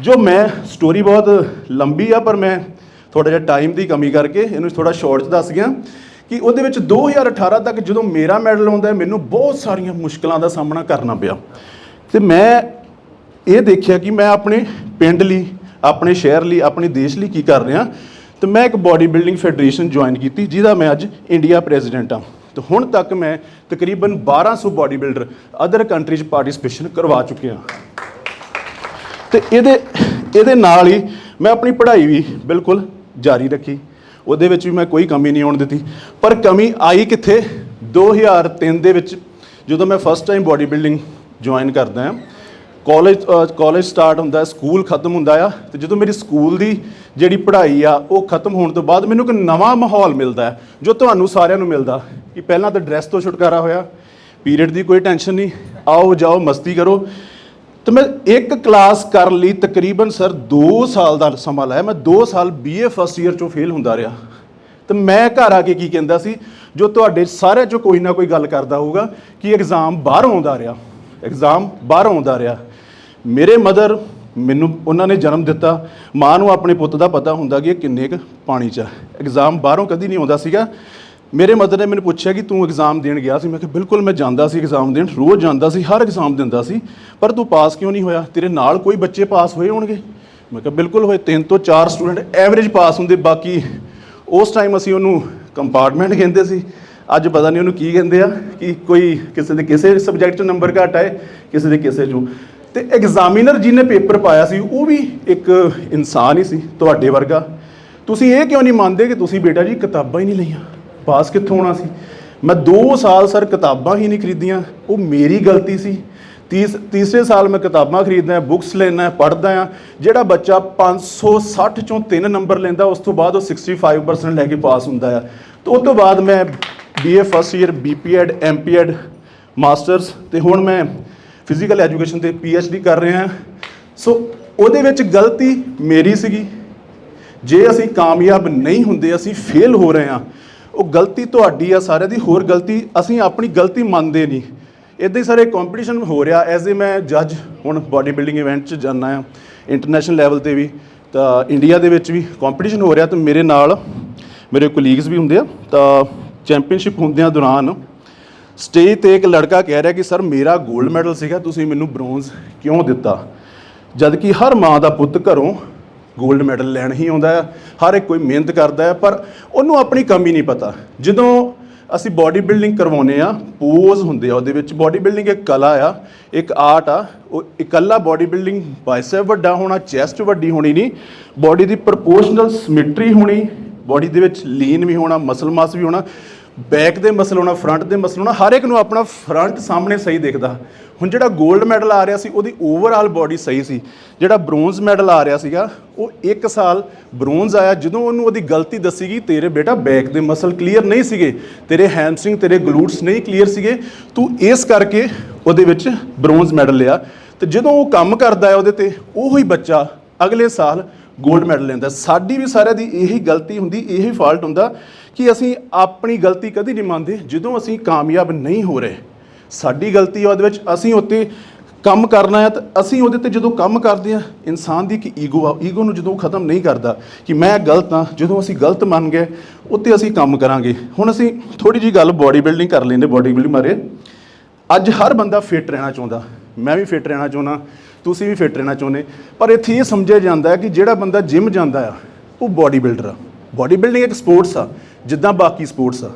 ਜੋ ਮੈਂ ਸਟੋਰੀ ਬਹੁਤ ਲੰਬੀ ਆ, ਪਰ ਮੈਂ ਥੋੜਾ ਜਿਹਾ ਟਾਈਮ ਦੀ ਕਮੀ ਕਰਕੇ ਇਹਨੂੰ ਥੋੜਾ ਸ਼ਾਰਟ 'ਚ ਦੱਸ ਗਿਆ ਕਿ ਉਹਦੇ ਵਿੱਚ 2018 ਤੱਕ ਜਦੋਂ ਮੇਰਾ ਮੈਡਲ ਆਉਂਦਾ ਮੈਨੂੰ ਬਹੁਤ ਸਾਰੀਆਂ ਮੁਸ਼ਕਲਾਂ ਦਾ ਸਾਹਮਣਾ ਕਰਨਾ ਪਿਆ। ਤੇ ਮੈਂ ਇਹ ਦੇਖਿਆ ਕਿ ਮੈਂ ਆਪਣੇ ਪਿੰਡ ਲਈ, ਆਪਣੇ ਸ਼ਹਿਰ ਲਈ, ਆਪਣੇ ਦੇਸ਼ ਲਈ ਕੀ ਕਰ ਰਿਹਾ। ਤੇ ਮੈਂ ਇੱਕ ਬਾਡੀ ਬਿਲਡਿੰਗ ਫੈਡਰੇਸ਼ਨ ਜੁਆਇਨ ਕੀਤੀ, ਜਿਹਦਾ ਮੈਂ ਅੱਜ ਇੰਡੀਆ ਪ੍ਰੈਜ਼ੀਡੈਂਟ ਹਾਂ। ਤੇ ਹੁਣ ਤੱਕ ਮੈਂ ਤਕਰੀਬਨ 1200 ਬਾਡੀ ਬਿਲਡਰ ਅਦਰ ਕੰਟਰੀ 'ਚ ਪਾਰਟਿਸਿਪੇਸ਼ਨ ਕਰਵਾ ਚੁੱਕਿਆ ਤੇ ਇਹਦੇ ਇਹਦੇ ਨਾਲ ਹੀ ਮੈਂ ਆਪਣੀ ਪੜ੍ਹਾਈ ਵੀ ਬਿਲਕੁਲ ਜਾਰੀ ਰੱਖੀ। ਉਹਦੇ ਵਿੱਚ ਵੀ ਮੈਂ ਕੋਈ ਕਮੀ ਨਹੀਂ ਆਉਣ ਦਿੱਤੀ। ਪਰ ਕਮੀ ਆਈ ਕਿੱਥੇ? 2003 ਦੇ ਵਿੱਚ ਜਦੋਂ ਮੈਂ first time body building join ਕਰਦਾ ਹਾਂ ਕਾਲਜ ਕਾਲਜ ਸਟਾਰਟ ਹੁੰਦਾ ਸਕੂਲ ਖਤਮ ਹੁੰਦਾ ਆ, ਤੇ ਜਦੋਂ ਮੇਰੀ ਸਕੂਲ ਦੀ ਜਿਹੜੀ ਪੜ੍ਹਾਈ ਆ, ਉਹ ਖਤਮ ਹੋਣ ਤੋਂ ਬਾਅਦ ਮੈਨੂੰ ਇੱਕ ਨਵਾਂ ਮਾਹੌਲ ਮਿਲਦਾ ਜੋ ਤੁਹਾਨੂੰ ਸਾਰਿਆਂ ਨੂੰ ਮਿਲਦਾ ਕਿ ਪਹਿਲਾਂ ਤਾਂ ਡਰੈਸ ਤੋਂ ਛੁਟਕਾਰਾ ਹੋਇਆ ਪੀਰੀਅਡ ਦੀ ਕੋਈ ਟੈਨਸ਼ਨ ਨਹੀਂ, ਆਓ ਜਾਓ, ਮਸਤੀ ਕਰੋ। ਤੇ ਮੈਂ ਇੱਕ ਕਲਾਸ ਕਰ ਲਈ ਤਕਰੀਬਨ ਸਰ 2 ਸਾਲ ਦਾ ਸਮਾਂ ਲਾਇਆ, ਮੈਂ 2 ਸਾਲ ਬੀਏ ਫਸਟ ਈਅਰ ਚੋਂ ਫੇਲ ਹੁੰਦਾ ਰਿਹਾ। ਤੇ ਮੈਂ ਘਰ ਆ ਕੇ ਕੀ ਕਹਿੰਦਾ ਸੀ, ਜੋ ਤੁਹਾਡੇ ਸਾਰਿਆਂ ਚੋਂ ਕੋਈ ਨਾ ਕੋਈ ਗੱਲ ਕਰਦਾ ਹੋਊਗਾ ਕਿ ਐਗਜ਼ਾਮ ਬਾਹਰੋਂ ਆਉਂਦਾ ਰਿਹਾ ਐਗਜ਼ਾਮ ਬਾਹਰੋਂ ਆਉਂਦਾ ਰਿਹਾ। ਮੇਰੇ ਮਦਰ ਮੈਨੂੰ, ਉਹਨਾਂ ਨੇ ਜਨਮ ਦਿੱਤਾ। ਮਾਂ ਨੂੰ ਆਪਣੇ ਪੁੱਤ ਦਾ ਪਤਾ ਹੁੰਦਾ ਕਿ ਇਹ ਕਿੰਨੇ ਕੁ ਪਾਣੀ 'ਚ ਹੈ ਐਗਜ਼ਾਮ ਬਾਹਰੋਂ ਕਦੀ ਨਹੀਂ ਆਉਂਦਾ ਸੀਗਾ। ਮੇਰੇ ਮਦਰ ਨੇ ਮੈਨੂੰ ਪੁੱਛਿਆ ਕਿ ਤੂੰ ਐਗਜ਼ਾਮ ਦੇਣ ਗਿਆ ਸੀ? ਮੈਂ ਕਿਹਾ, ਬਿਲਕੁਲ, ਮੈਂ ਜਾਂਦਾ ਸੀ ਐਗਜ਼ਾਮ ਦੇਣ। ਰੋਜ਼ ਜਾਂਦਾ ਸੀ, ਹਰ ਐਗਜ਼ਾਮ ਦਿੰਦਾ ਸੀ। ਪਰ ਤੂੰ ਪਾਸ ਕਿਉਂ ਨਹੀਂ ਹੋਇਆ? ਤੇਰੇ ਨਾਲ ਕੋਈ ਬੱਚੇ ਪਾਸ ਹੋਏ ਹੋਣਗੇ? ਮੈਂ ਕਿਹਾ, ਬਿਲਕੁਲ ਹੋਏ। ਤਿੰਨ ਤੋਂ ਚਾਰ ਸਟੂਡੈਂਟ ਐਵਰੇਜ ਪਾਸ ਹੁੰਦੇ, ਬਾਕੀ ਉਸ ਟਾਈਮ ਅਸੀਂ ਉਹਨੂੰ ਕੰਪਾਰਟਮੈਂਟ ਕਹਿੰਦੇ ਸੀ। ਅੱਜ ਪਤਾ ਨਹੀਂ ਉਹਨੂੰ ਕੀ ਕਹਿੰਦੇ ਆ ਕਿ ਕੋਈ ਕਿਸੇ ਦੇ ਕਿਸੇ ਸਬਜੈਕਟ 'ਚ ਨੰਬਰ ਘੱਟ ਆਏ, ਕਿਸੇ ਦੇ ਕਿਸੇ 'ਚੋਂ। ਤੇ ਐਗਜ਼ਾਮੀਨਰ ਜਿਹਨੇ ਪੇਪਰ ਪਾਇਆ ਸੀ, ਉਹ ਵੀ ਇੱਕ ਇਨਸਾਨ ਹੀ ਸੀ, ਤੁਹਾਡੇ ਵਰਗਾ। ਤੁਸੀਂ ਇਹ ਕਿਉਂ ਨਹੀਂ ਮੰਨਦੇ ਕਿ ਤੁਸੀਂ ਬੇਟਾ ਜੀ ਕਿਤਾਬਾਂ ਹੀ ਨਹੀਂ ਲਈਆਂ? ਪਾਸ ਕਿੱਥੋਂ ਹੋਣਾ ਸੀ? ਮੈਂ 2 ਸਾਲ ਸਰ ਕਿਤਾਬਾਂ ਹੀ ਨਹੀਂ ਖਰੀਦੀਆਂ, ਉਹ ਮੇਰੀ ਗਲਤੀ ਸੀ। ਤੀਸ, ਤੀਸਰੇ ਸਾਲ ਮੈਂ ਕਿਤਾਬਾਂ ਖਰੀਦਦਾ ਬੁੱਕਸ ਲੈਣਾ ਪੜ੍ਹਦਾ ਆ ਜਿਹੜਾ ਬੱਚਾ 560 ਚੋਂ 3 ਨੰਬਰ ਲੈਂਦਾ, ਉਸ ਤੋਂ ਬਾਅਦ ਉਹ 65% ਲੈ ਕੇ ਪਾਸ ਹੁੰਦਾ ਆ। ਤੇ ਉਸ ਤੋਂ ਬਾਅਦ ਮੈਂ BA first year BPEd MPEd masters ਤੇ ਹੁਣ ਮੈਂ ਫਿਜ਼ੀਕਲ ਐਜੂਕੇਸ਼ਨ ਤੇ ਪੀ ਐੱਚ ਡੀ ਕਰ ਰਹੇ ਹਾਂ। ਸੋ ਉਹਦੇ ਵਿੱਚ ਗਲਤੀ ਮੇਰੀ ਸੀਗੀ। ਜੇ ਅਸੀਂ ਕਾਮਯਾਬ ਨਹੀਂ ਹੁੰਦੇ, ਅਸੀਂ ਫੇਲ ਹੋ ਰਹੇ ਹਾਂ, ਉਹ ਗਲਤੀ ਤੁਹਾਡੀ ਆ ਸਾਰਿਆਂ ਦੀ। ਹੋਰ ਗਲਤੀ, ਅਸੀਂ ਆਪਣੀ ਗਲਤੀ ਮੰਨਦੇ ਨਹੀਂ। ਇਦਾਂ ਹੀ ਸਾਰੇ ਕੰਪੀਟੀਸ਼ਨ ਹੋ ਰਿਹਾ। ਐਜ਼ ਏ ਮੈਂ ਜੱਜ ਹੁਣ ਬਾਡੀ ਬਿਲਡਿੰਗ ਇਵੈਂਟ 'ਚ ਜਾਣਾ ਆ ਇੰਟਰਨੈਸ਼ਨਲ ਲੈਵਲ ਤੇ ਵੀ, ਤਾਂ ਇੰਡੀਆ ਦੇ ਵਿੱਚ ਵੀ ਕੰਪੀਟੀਸ਼ਨ ਹੋ ਰਿਹਾ। ਤੇ ਮੇਰੇ ਨਾਲ ਮੇਰੇ ਕੋਲੀਗਸ ਵੀ ਹੁੰਦੇ ਆ, ਤਾਂ ਚੈਂਪੀਅਨਸ਼ਿਪ ਹੁੰਦਿਆਂ ਦੌਰਾਨ ਸਟੇਜ ਤੇ ਇੱਕ ਲੜਕਾ ਕਹਿ ਰਿਹਾ ਕਿ, ਸਰ, ਮੇਰਾ 골ਡ ਮੈਡਲ ਸੀਗਾ, ਤੁਸੀਂ ਮੈਨੂੰ ਬ੍ਰੌਂਜ਼ ਕਿਉਂ ਦਿੱਤਾ? ਜਦ ਕਿ ਹਰ ਮਾਂ ਦਾ ਪੁੱਤ ਘਰੋਂ 골ਡ ਮੈਡਲ ਲੈਣ ਹੀ ਆਉਂਦਾ ਹੈ, ਹਰ ਇੱਕ ਕੋਈ ਮਿਹਨਤ ਕਰਦਾ ਹੈ, ਪਰ ਉਹਨੂੰ ਆਪਣੀ ਕਮੀ ਨਹੀਂ ਪਤਾ। ਜਦੋਂ ਅਸੀਂ ਬਾਡੀ ਬਿਲਡਿੰਗ ਕਰਵਾਉਨੇ ਆ ਪੋਜ਼ ਹੁੰਦੇ ਆ ਉਹਦੇ ਵਿੱਚ ਬਾਡੀ ਬਿਲਡਿੰਗ ਇੱਕ ਕਲਾ ਆ, ਇੱਕ ਆਰਟ ਆ, ਉਹ ਇਕੱਲਾ ਬਾਡੀ ਬਿਲਡਿੰਗ ਬਾਈਸੈਪ ਵੱਡਾ ਹੋਣਾ ਚੈਸਟ ਵੱਡੀ ਹੋਣੀ ਨਹੀਂ ਬਾਡੀ ਦੀ ਪ੍ਰੋਪੋਰਸ਼ਨਲ ਸਿਮੈਟਰੀ ਹੋਣੀ ਬਾਡੀ ਦੇ ਵਿੱਚ ਲੀਨ ਵੀ ਹੋਣਾ ਮਸਲ ਮਾਸ ਵੀ ਹੋਣਾ ਬੈਕ ਦੇ ਮਸਲ ਹੋਣਾ ਫਰੰਟ ਦੇ ਮਸਲ ਹੋਣਾ, ਹਰ ਇੱਕ ਨੂੰ ਆਪਣਾ ਫਰੰਟ ਸਾਹਮਣੇ ਸਹੀ ਦਿਖਦਾ। ਹੁਣ ਜਿਹੜਾ 골ਡ ਮੈਡਲ ਆ ਰਿਹਾ ਸੀ, ਉਹਦੀ ਓਵਰਆਲ ਬਾਡੀ ਸਹੀ ਸੀ। ਜਿਹੜਾ ਬ੍ਰੌਂਜ਼ ਮੈਡਲ ਆ ਰਿਹਾ ਸੀਗਾ, ਉਹ 1 ਸਾਲ ਬ੍ਰੌਂਜ਼ ਆਇਆ, ਜਦੋਂ ਉਹਨੂੰ ਉਹਦੀ ਗਲਤੀ ਦੱਸੀ ਗਈ, ਤੇਰੇ ਬੇਟਾ ਬੈਕ ਦੇ ਮਸਲ ਕਲੀਅਰ ਨਹੀਂ ਸੀਗੇ, ਤੇਰੇ ਹੈਮਸਟ੍ਰਿੰਗ ਤੇਰੇ ਗਲੂਟਸ ਨਹੀਂ ਕਲੀਅਰ ਸੀਗੇ, ਤੂੰ ਇਸ ਕਰਕੇ ਉਹਦੇ ਵਿੱਚ ਬ੍ਰੌਂਜ਼ ਮੈਡਲ ਲਿਆ। ਤੇ ਜਦੋਂ ਉਹ ਕੰਮ ਕਰਦਾ ਹੈ ਉਹਦੇ ਤੇ, ਉਹੀ ਬੱਚਾ ਅਗਲੇ ਸਾਲ 골ਡ ਮੈਡਲ ਲੈਂਦਾ। ਸਾਡੀ ਵੀ ਸਾਰਿਆਂ ਦੀ ਇਹੀ ਗਲਤੀ ਹੁੰਦੀ, ਇਹੀ ਫਾਲਟ ਹੁੰਦਾ ਕਿ ਅਸੀਂ ਆਪਣੀ ਗਲਤੀ ਕਦੀ ਨਹੀਂ ਮੰਨਦੇ, ਜਦੋਂ ਅਸੀਂ ਕਾਮਯਾਬ ਨਹੀਂ ਹੋ ਰਹੇ। ਸਾਡੀ ਗਲਤੀ ਆ, ਉਹਦੇ ਵਿੱਚ ਅਸੀਂ ਉੱਤੇ ਕੰਮ ਕਰਨਾ ਹੈ ਤਾਂ ਅਸੀਂ ਉਹਦੇ ਤੇ ਜਦੋਂ ਕੰਮ ਕਰਦੇ ਆ, ਇਨਸਾਨ ਦੀ ਇੱਕ ਈਗੋ ਆ ਈਗੋ ਨੂੰ ਜਦੋਂ ਖਤਮ ਨਹੀਂ ਕਰਦਾ ਕਿ ਮੈਂ ਗਲਤ ਆ, ਜਦੋਂ ਅਸੀਂ ਗਲਤ ਮੰਨ ਗਏ, ਉੱਤੇ ਅਸੀਂ ਕੰਮ ਕਰਾਂਗੇ। ਹੁਣ ਅਸੀਂ ਥੋੜੀ ਜੀ ਗੱਲ ਬਾਡੀ ਬਿਲਡਿੰਗ ਕਰ ਲੈਂਦੇ ਬਾਡੀ ਬਿਲਡਿੰਗ ਬਾਰੇ। ਅੱਜ ਹਰ ਬੰਦਾ ਫਿਟ ਰਹਿਣਾ ਚਾਹੁੰਦਾ। ਮੈਂ ਵੀ ਫਿਟ ਰਹਿਣਾ ਚਾਹੁੰਦਾ। ਤੁਸੀਂ ਵੀ ਫਿਟ ਰਹਿਣਾ ਚਾਹੁੰਦੇ। ਪਰ ਇੱਥੇ ਇਹ ਸਮਝਿਆ ਜਾਂਦਾ ਹੈ ਕਿ ਜਿਹੜਾ ਬੰਦਾ ਜਿਮ ਜਾਂਦਾ ਆ, ਉਹ ਬਾਡੀ ਬਿਲਡਰ ਆ। ਬਾਡੀ ਬਿਲਡਿੰਗ ਇੱਕ ਸਪੋਰਟਸ ਆ, ਜਿੱਦਾਂ ਬਾਕੀ ਸਪੋਰਟਸ ਆ।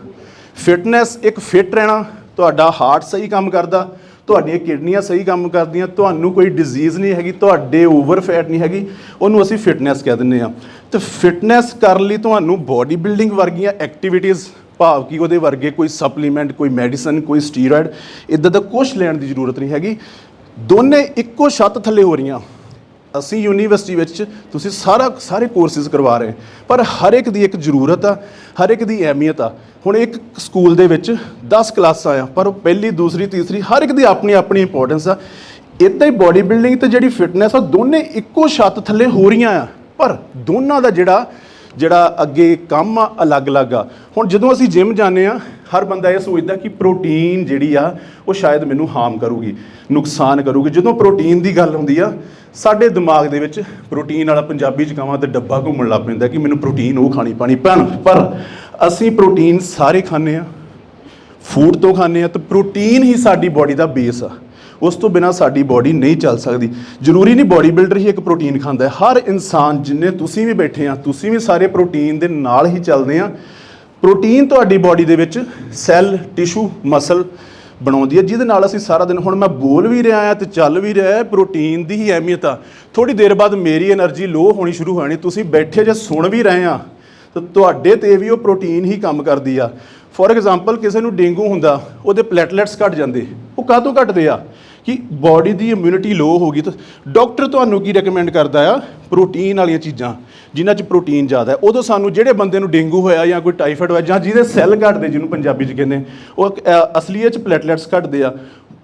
ਫਿਟਨੈਸ ਇੱਕ ਫਿਟ ਰਹਿਣਾ, ਤੁਹਾਡਾ ਹਾਰਟ ਸਹੀ ਕੰਮ ਕਰਦਾ, ਤੁਹਾਡੀਆਂ ਕਿਡਨੀਆਂ ਸਹੀ ਕੰਮ ਕਰਦੀਆਂ, ਤੁਹਾਨੂੰ ਕੋਈ ਡਿਜ਼ੀਜ਼ ਨਹੀਂ ਹੈਗੀ, ਤੁਹਾਡੇ ਓਵਰ ਫੈਟ ਨਹੀਂ ਹੈਗੀ, ਉਹਨੂੰ ਅਸੀਂ ਫਿਟਨੈਸ ਕਹਿ ਦਿੰਦੇ ਆ। ਤੇ ਫਿਟਨੈਸ ਕਰਨ ਲਈ ਤੁਹਾਨੂੰ ਬਾਡੀ ਬਿਲਡਿੰਗ ਵਰਗੀਆਂ ਐਕਟੀਵਿਟੀਜ਼ ਭਾਵ ਕਿ ਉਹਦੇ ਵਰਗੇ ਕੋਈ ਸਪਲੀਮੈਂਟ ਕੋਈ ਮੈਡੀਸਨ ਕੋਈ ਸਟੀਰੋਇਡ ਇਦਾਂ ਦਾ ਕੁਝ ਲੈਣ ਦੀ ਜ਼ਰੂਰਤ ਨਹੀਂ ਹੈਗੀ। ਦੋਨੇ ਇੱਕੋ ਛੱਤ ਥੱਲੇ ਹੋ ਰਹੀਆਂ। ਅਸੀਂ ਯੂਨੀਵਰਸਿਟੀ ਵਿੱਚ ਤੁਸੀਂ ਸਾਰਾ ਸਾਰੇ ਕੋਰਸਿਸ ਕਰਵਾ ਰਹੇ ਪਰ ਹਰ ਇੱਕ ਦੀ ਇੱਕ ਜ਼ਰੂਰਤ ਆ, ਹਰ ਇੱਕ ਦੀ ਅਹਿਮੀਅਤ ਆ। ਹੁਣ ਇੱਕ ਸਕੂਲ ਦੇ ਵਿੱਚ 10 ਕਲਾਸਾਂ ਆ, ਪਰ ਉਹ ਪਹਿਲੀ, ਦੂਸਰੀ, ਤੀਸਰੀ ਹਰ ਇੱਕ ਦੀ ਆਪਣੀ ਆਪਣੀ ਇੰਪੋਰਟੈਂਸ ਆ। ਇਦਾਂ ਹੀ ਬਾਡੀ ਬਿਲਡਿੰਗ ਤੇ ਜਿਹੜੀ ਫਿਟਨੈਸ ਆ ਦੋਨੇ ਇੱਕੋ ਛੱਤ ਥੱਲੇ ਹੋ ਰਹੀਆਂ ਆ। ਪਰ ਦੋਨਾਂ ਦਾ ਜਿਹੜਾ ਜਿਹੜਾ ਅੱਗੇ ਕੰਮ ਆ, ਅਲੱਗ-ਅਲੱਗ ਆ। ਹੁਣ ਜਦੋਂ ਅਸੀਂ ਜਿਮ ਜਾਂਦੇ ਆ ਹਰ ਬੰਦਾ ਇਹ ਸੋਚਦਾ ਕਿ ਪ੍ਰੋਟੀਨ ਜਿਹੜੀ ਆ, ਉਹ ਸ਼ਾਇਦ ਮੈਨੂੰ ਹਾਰਮ ਕਰੂਗੀ, ਨੁਕਸਾਨ ਕਰੂਗੀ। ਜਦੋਂ ਪ੍ਰੋਟੀਨ ਦੀ ਗੱਲ ਹੁੰਦੀ ਆ, ਸਾਡੇ ਦਿਮਾਗ ਦੇ ਵਿੱਚ ਪ੍ਰੋਟੀਨ ਵਾਲਾ ਪੰਜਾਬੀ ਚ ਕਹਾਂ ਤੇ ਡੱਬਾ ਘੁੰਮਣ ਲੱਗ ਪੈਂਦਾ ਕਿ ਮੈਨੂੰ ਪ੍ਰੋਟੀਨ ਉਹ ਖਾਣੀ ਪਾਣੀ। ਪੈਣ ਪਰ ਅਸੀਂ ਪ੍ਰੋਟੀਨ ਸਾਰੇ ਖਾਂਦੇ ਆ ਫੂਡ ਤੋਂ ਖਾਂਦੇ ਆ, ਤਾਂ ਪ੍ਰੋਟੀਨ ਹੀ ਸਾਡੀ ਬਾਡੀ ਦਾ ਬੇਸ ਆ। ਉਸ ਤੋਂ ਬਿਨਾ ਸਾਡੀ ਬਾਡੀ ਨਹੀਂ ਚੱਲ ਸਕਦੀ। ਜ਼ਰੂਰੀ ਨਹੀਂ ਬਾਡੀ ਬਿਲਡਰ ਹੀ ਇੱਕ ਪ੍ਰੋਟੀਨ ਖਾਂਦਾ ਹੈ। ਹਰ ਇਨਸਾਨ, ਜਿੰਨੇ ਤੁਸੀਂ ਵੀ ਬੈਠੇ ਆ, ਤੁਸੀਂ ਵੀ ਸਾਰੇ ਪ੍ਰੋਟੀਨ ਦੇ ਨਾਲ ਹੀ ਚੱਲਦੇ ਆ ਪ੍ਰੋਟੀਨ ਤੁਹਾਡੀ ਬਾਡੀ ਦੇ ਵਿੱਚ ਸੈੱਲ ਟਿਸ਼ੂ ਮਸਲ ਬਣਾਉਂਦੀ ਹੈ, ਜਿਹਦੇ ਨਾਲ ਅਸੀਂ ਸਾਰਾ ਦਿਨ, ਹੁਣ ਮੈਂ ਬੋਲ ਵੀ ਰਿਹਾ ਹਾਂ ਤੇ ਚੱਲ ਵੀ ਰਿਹਾ ਪ੍ਰੋਟੀਨ ਦੀ ਹੀ ਅਹਿਮੀਅਤ ਆ। ਥੋੜੀ ਦੇਰ ਬਾਅਦ ਮੇਰੀ એનર્ਜੀ ਲੋ ਹੋਣੀ ਸ਼ੁਰੂ ਹੋਣੀ, ਤੁਸੀਂ ਬੈਠੇ ਜੇ ਸੁਣ ਵੀ ਰਹੇ ਆ ਤਾਂ ਤੁਹਾਡੇ ਤੇ ਵੀ ਉਹ ਪ੍ਰੋਟੀਨ ਹੀ ਕੰਮ ਕਰਦੀ ਆ। ਫੋਰ ਐਗਜ਼ਾਮਪਲ ਕਿਸੇ ਨੂੰ ਡੇਂਗੂ ਹੁੰਦਾ, ਉਹਦੇ ਪਲੇਟਲੈਟਸ ਘਟ ਜਾਂਦੇ, ਉਹ ਕਾਹ ਤੋਂ ਘਟਦੇ ਆ? ਕਿ ਬਾਡੀ ਦੀ ਇਮਿਊਨਿਟੀ ਲੋ ਹੋ ਗਈ ਤਾਂ ਡਾਕਟਰ ਤੁਹਾਨੂੰ ਕੀ ਰეკਮੈਂਡ ਕਰਦਾ ਆ? ਪ੍ਰੋਟੀਨ ਵਾਲੀਆਂ ਚੀਜ਼ਾਂ, ਜਿਨ੍ਹਾਂ 'ਚ ਪ੍ਰੋਟੀਨ ਜ਼ਿਆਦਾ ਹੈ। ਉਦੋਂ ਸਾਨੂੰ ਜਿਹੜੇ ਬੰਦੇ ਨੂੰ ਡੇਂਗੂ ਹੋਇਆ ਜਾਂ ਕੋਈ ਟਾਈਫਾਇਡ ਹੋਇਆ ਜਾਂ ਜਿਹਦੇ ਸੈੱਲ ਘਟਦੇ, ਜਿਹਨੂੰ ਪੰਜਾਬੀ 'ਚ ਕਹਿੰਦੇ ਉਹ ਅਸਲੀਅਤ 'ਚ ਪਲੇਟਲੈਟਸ ਘਟਦੇ ਆ,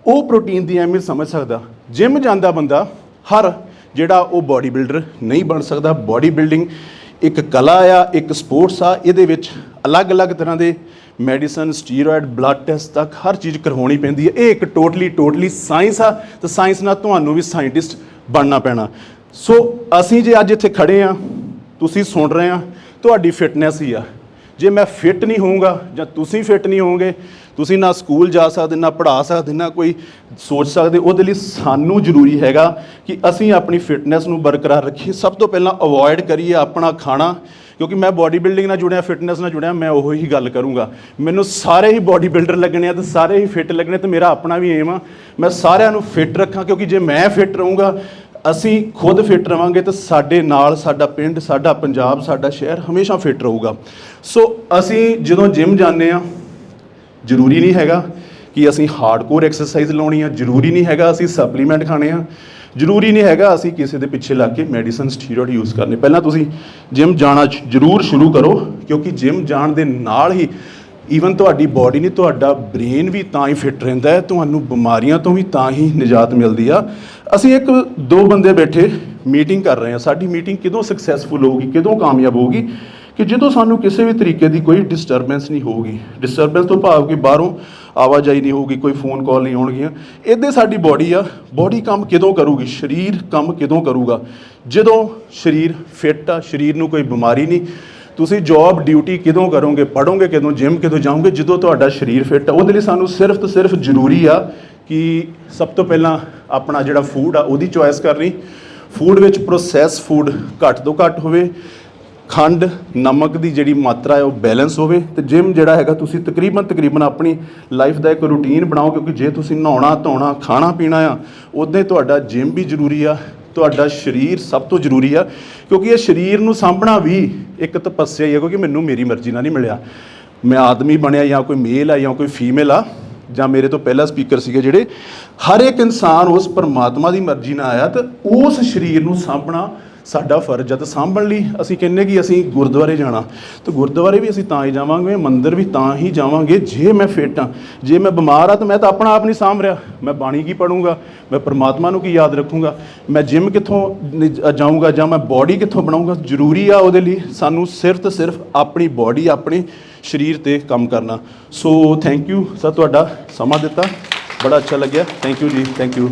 ਉਹ ਪ੍ਰੋਟੀਨ ਦੀ ਅਹਿਮੀਅਤ ਸਮਝ ਸਕਦਾ। ਜਿਮ ਜਾਂਦਾ ਬੰਦਾ, ਹਰ ਜਿਹੜਾ ਉਹ ਬਾਡੀ ਬਿਲਡਰ ਨਹੀਂ ਬਣ ਸਕਦਾ। ਬਾਡੀ ਬਿਲਡਿੰਗ ਇੱਕ ਕਲਾ ਆ, ਇੱਕ ਸਪੋਰਟਸ ਆ, ਇਹਦੇ ਵਿੱਚ ਅਲੱਗ-ਅਲੱਗ ਤਰ੍ਹਾਂ ਦੇ ਮੈਡੀਸਨ, ਸਟੀਰੋਇਡ, ਬਲੱਡ ਟੈਸਟ ਤੱਕ ਹਰ ਚੀਜ਼ ਕਰਵਾਉਣੀ ਪੈਂਦੀ ਹੈ। ਇਹ ਇੱਕ ਟੋਟਲੀ ਟੋਟਲੀ ਸਾਇੰਸ ਆ, ਤੇ ਸਾਇੰਸ ਨਾਲ ਤੁਹਾਨੂੰ ਵੀ ਸਾਇੰਟਿਸਟ ਬਣਨਾ ਪੈਣਾ। ਸੋ ਅਸੀਂ ਜੇ ਅੱਜ ਇੱਥੇ ਖੜੇ ਆ ਤੁਸੀਂ ਸੁਣ ਰਹੇ ਆ ਤੁਹਾਡੀ ਫਿਟਨੈਸ ਹੀ ਆ। ਜੇ ਮੈਂ ਫਿੱਟ ਨਹੀਂ ਹੋਊਗਾ ਜਾਂ ਤੁਸੀਂ ਫਿੱਟ ਨਹੀਂ ਹੋਵੋਗੇ, ਤੁਸੀਂ ਨਾ ਸਕੂਲ ਜਾ ਸਕਦੇ, ਨਾ ਪੜ੍ਹਾ ਸਕਦੇ, ਨਾ ਕੋਈ ਸੋਚ ਸਕਦੇ, ਉਹਦੇ ਲਈ ਸਾਨੂੰ ਜ਼ਰੂਰੀ ਹੈਗਾ ਕਿ ਅਸੀਂ ਆਪਣੀ ਫਿਟਨੈਸ ਨੂੰ ਬਰਕਰਾਰ ਰੱਖੀਏ। ਸਭ ਤੋਂ ਪਹਿਲਾਂ ਅਵੋਇਡ ਕਰੀਏ ਆਪਣਾ ਖਾਣਾ ਕਿਉਂਕਿ ਮੈਂ ਬਾਡੀ ਬਿਲਡਿੰਗ ਨਾਲ ਜੁੜਿਆ ਫਿਟਨੈਸ ਨਾਲ ਜੁੜਿਆ, ਮੈਂ ਉਹੀ ਹੀ ਗੱਲ ਕਰੂੰਗਾ। ਮੈਨੂੰ ਸਾਰੇ ਹੀ ਬਾਡੀ ਬਿਲਡਰ ਲੱਗਣੇ ਆ ਤੇ ਸਾਰੇ ਹੀ ਫਿੱਟ ਲੱਗਣੇ ਤੇ ਮੇਰਾ ਆਪਣਾ ਵੀ ਏਮ ਆ। ਮੈਂ ਸਾਰਿਆਂ ਨੂੰ ਫਿੱਟ ਰੱਖਾਂ, ਕਿਉਂਕਿ ਜੇ ਮੈਂ ਫਿੱਟ ਰਹੂੰਗਾ, ਅਸੀਂ ਖੁਦ ਫਿੱਟ ਰਵਾਂਗੇ ਤੇ ਸਾਡੇ ਨਾਲ ਸਾਡਾ ਪਿੰਡ, ਸਾਡਾ ਪੰਜਾਬ, ਸਾਡਾ ਸ਼ਹਿਰ ਹਮੇਸ਼ਾ ਫਿੱਟ ਰਹੂਗਾ। ਸੋ ਅਸੀਂ ਜਦੋਂ ਜਿਮ ਜਾਂਦੇ ਆ ਜ਼ਰੂਰੀ ਨਹੀਂ ਹੈਗਾ ਕਿ ਅਸੀਂ ਹਾਰਡਕੋਰ ਐਕਸਰਸਾਈਜ਼ ਲਾਉਣੀ ਆ, ਜ਼ਰੂਰੀ ਨਹੀਂ ਹੈਗਾ ਅਸੀਂ ਸਪਲੀਮੈਂਟ ਖਾਣੇ ਆ। ਜ਼ਰੂਰੀ ਨਹੀਂ ਹੈਗਾ ਅਸੀਂ ਕਿਸੇ ਦੇ ਪਿੱਛੇ ਲੱਗ ਕੇ ਮੈਡੀਸਨ ਸਟੀਰੋਇਡ ਯੂਜ਼ ਕਰਨੇ। ਪਹਿਲਾਂ ਤੁਸੀਂ ਜਿਮ ਜਾਣਾ ਜ਼ਰੂਰ ਸ਼ੁਰੂ ਕਰੋ, ਕਿਉਂਕਿ ਜਿਮ ਜਾਣ ਦੇ ਨਾਲ ਹੀ ਈਵਨ ਤੁਹਾਡੀ ਬਾਡੀ ਨਹੀਂ, ਤੁਹਾਡਾ ਬ੍ਰੇਨ ਵੀ ਤਾਂ ਹੀ ਫਿੱਟ ਰਹਿੰਦਾ ਹੈ, ਤੁਹਾਨੂੰ ਬਿਮਾਰੀਆਂ ਤੋਂ ਵੀ ਤਾਂ ਹੀ ਨਿਜਾਤ ਮਿਲਦੀ ਆ। ਅਸੀਂ ਇੱਕ ਦੋ ਬੰਦੇ ਬੈਠੇ ਮੀਟਿੰਗ ਕਰ ਰਹੇ ਹਾਂ। ਸਾਡੀ ਮੀਟਿੰਗ ਕਿਦੋਂ ਸਕਸੈਸਫੁਲ ਹੋਊਗੀ, ਕਿਦੋਂ ਕਾਮਯਾਬ ਹੋਊਗੀ? ਕਿ ਜਦੋਂ ਸਾਨੂੰ ਕਿਸੇ ਵੀ ਤਰੀਕੇ ਦੀ ਕੋਈ ਡਿਸਟਰਬੈਂਸ ਨਹੀਂ ਹੋਊਗੀ ਡਿਸਟਰਬੈਂਸ ਤੋਂ ਭਾਵ ਕਿ ਬਾਹਰੋਂ ਆਵਾਜਾਈ ਨਹੀਂ ਹੋਊਗੀ, ਕੋਈ ਫੋਨ ਕਾਲ ਨਹੀਂ ਆਉਣਗੀਆਂ ਇਹਦੇ ਸਾਡੀ ਬਾਡੀ ਆ ਬਾਡੀ ਕੰਮ ਕਿਦੋਂ ਕਰੂਗੀ, ਸਰੀਰ ਕੰਮ ਕਿਦੋਂ ਕਰੂਗਾ? ਜਦੋਂ ਸਰੀਰ ਫਿੱਟ ਆ, ਸਰੀਰ ਨੂੰ ਕੋਈ ਬਿਮਾਰੀ ਨਹੀਂ, ਤੁਸੀਂ ਜੌਬ ਡਿਊਟੀ ਕਿਦੋਂ ਕਰੋਗੇ ਪੜੋਗੇ ਕਿਦੋਂ ਜਿਮ ਕਿਦੋਂ ਜਾਓਗੇ, ਜਦੋਂ ਤੁਹਾਡਾ ਸਰੀਰ ਫਿੱਟ ਆ, ਉਹਦੇ ਲਈ ਸਾਨੂੰ ਸਿਰਫ ਤੇ ਸਿਰਫ ਜ਼ਰੂਰੀ ਆ ਕਿ ਸਭ ਤੋਂ ਪਹਿਲਾਂ ਆਪਣਾ ਜਿਹੜਾ ਫੂਡ ਆ, ਉਹਦੀ ਚੋਇਸ ਕਰਨੀ। ਫੂਡ ਵਿੱਚ ਪ੍ਰੋਸੈਸ ਫੂਡ ਘੱਟ ਤੋਂ ਘੱਟ ਹੋਵੇ ਖੰਡ, ਨਮਕ ਦੀ ਜਿਹੜੀ ਮਾਤਰਾ ਹੈ ਉਹ ਬੈਲੈਂਸ ਹੋਵੇ ਤੇ ਜਿਮ ਜਿਹੜਾ ਹੈਗਾ ਤੁਸੀਂ ਤਕਰੀਬਨ ਤਕਰੀਬਨ ਆਪਣੀ ਲਾਈਫ ਦਾ ਇੱਕ ਰੂਟੀਨ ਬਣਾਓ ਕਿਉਂਕਿ ਜੇ ਤੁਸੀਂ ਨਹਾਉਣਾ, ਧੋਣਾ, ਖਾਣਾ ਪੀਣਾ ਆ ਉਦੋਂ ਹੀ ਤੁਹਾਡਾ ਜਿਮ ਵੀ ਜ਼ਰੂਰੀ ਆ, ਤੁਹਾਡਾ ਸਰੀਰ ਸਭ ਤੋਂ ਜ਼ਰੂਰੀ ਆ ਕਿਉਂਕਿ ਇਹ ਸਰੀਰ ਨੂੰ ਸਾਂਭਣਾ ਵੀ ਇੱਕ ਤਪੱਸਿਆ ਹੀ ਹੈ ਕਿਉਂਕਿ ਮੈਨੂੰ ਮੇਰੀ ਮਰਜ਼ੀ ਨਾਲ ਨਹੀਂ ਮਿਲਿਆ। ਮੈਂ ਆਦਮੀ ਬਣਿਆ ਜਾਂ ਕੋਈ ਮੇਲ ਆ ਜਾਂ ਕੋਈ ਫੀਮੇਲ ਆ ਜਾਂ ਮੇਰੇ ਤੋਂ ਪਹਿਲਾਂ ਸਪੀਕਰ ਸੀਗੇ ਜਿਹੜੇ, ਹਰ ਇੱਕ ਇਨਸਾਨ ਉਸ ਪਰਮਾਤਮਾ ਦੀ ਮਰਜ਼ੀ ਨਾਲ ਆਇਆ ਤੇ ਉਸ ਸਰੀਰ ਨੂੰ ਸਾਂਭਣਾ ਸਾਡਾ ਫਰਜ਼ ਹੈ ਤੇ ਸਾਂਭਣ ਲਈ ਅਸੀਂ ਕਹਿੰਨੇ ਕਿ ਅਸੀਂ ਗੁਰਦੁਆਰੇ ਜਾਣਾ। ਤੇ ਗੁਰਦੁਆਰੇ ਵੀ ਅਸੀਂ ਤਾਂ ਹੀ ਜਾਵਾਂਗੇ, ਮੰਦਿਰ ਵੀ ਤਾਂ ਹੀ ਜਾਵਾਂਗੇ, ਜੇ ਮੈਂ ਫਿੱਟ ਹਾਂ। ਜੇ ਮੈਂ ਬਿਮਾਰ ਆ ਤਾਂ ਮੈਂ ਤਾਂ ਆਪਣਾ ਆਪ ਨਹੀਂ ਸਾਂਭ ਰਿਹਾ। ਮੈਂ ਬਾਣੀ ਕੀ ਪੜੂੰਗਾ? ਮੈਂ ਪਰਮਾਤਮਾ ਨੂੰ ਕੀ ਯਾਦ ਰੱਖੂੰਗਾ? ਮੈਂ ਜਿਮ ਕਿੱਥੋਂ ਜਾਊਂਗਾ ਜਾਂ ਮੈਂ ਬਾਡੀ ਕਿੱਥੋਂ ਬਣਾਉਂਗਾ ਜ਼ਰੂਰੀ ਆ ਉਹਦੇ ਲਈ ਸਾਨੂੰ ਸਿਰਫ ਤੇ ਸਿਰਫ ਆਪਣੀ ਬਾਡੀ ਆਪਣੇ ਸਰੀਰ ਤੇ ਕੰਮ ਕਰਨਾ। ਸੋ ਥੈਂਕ ਯੂ ਸਰ, ਤੁਹਾਡਾ ਸਮਾਂ ਦਿੱਤਾ। ਬੜਾ ਅੱਛਾ ਲੱਗਿਆ। ਥੈਂਕ ਯੂ ਜੀ ਥੈਂਕ ਯੂ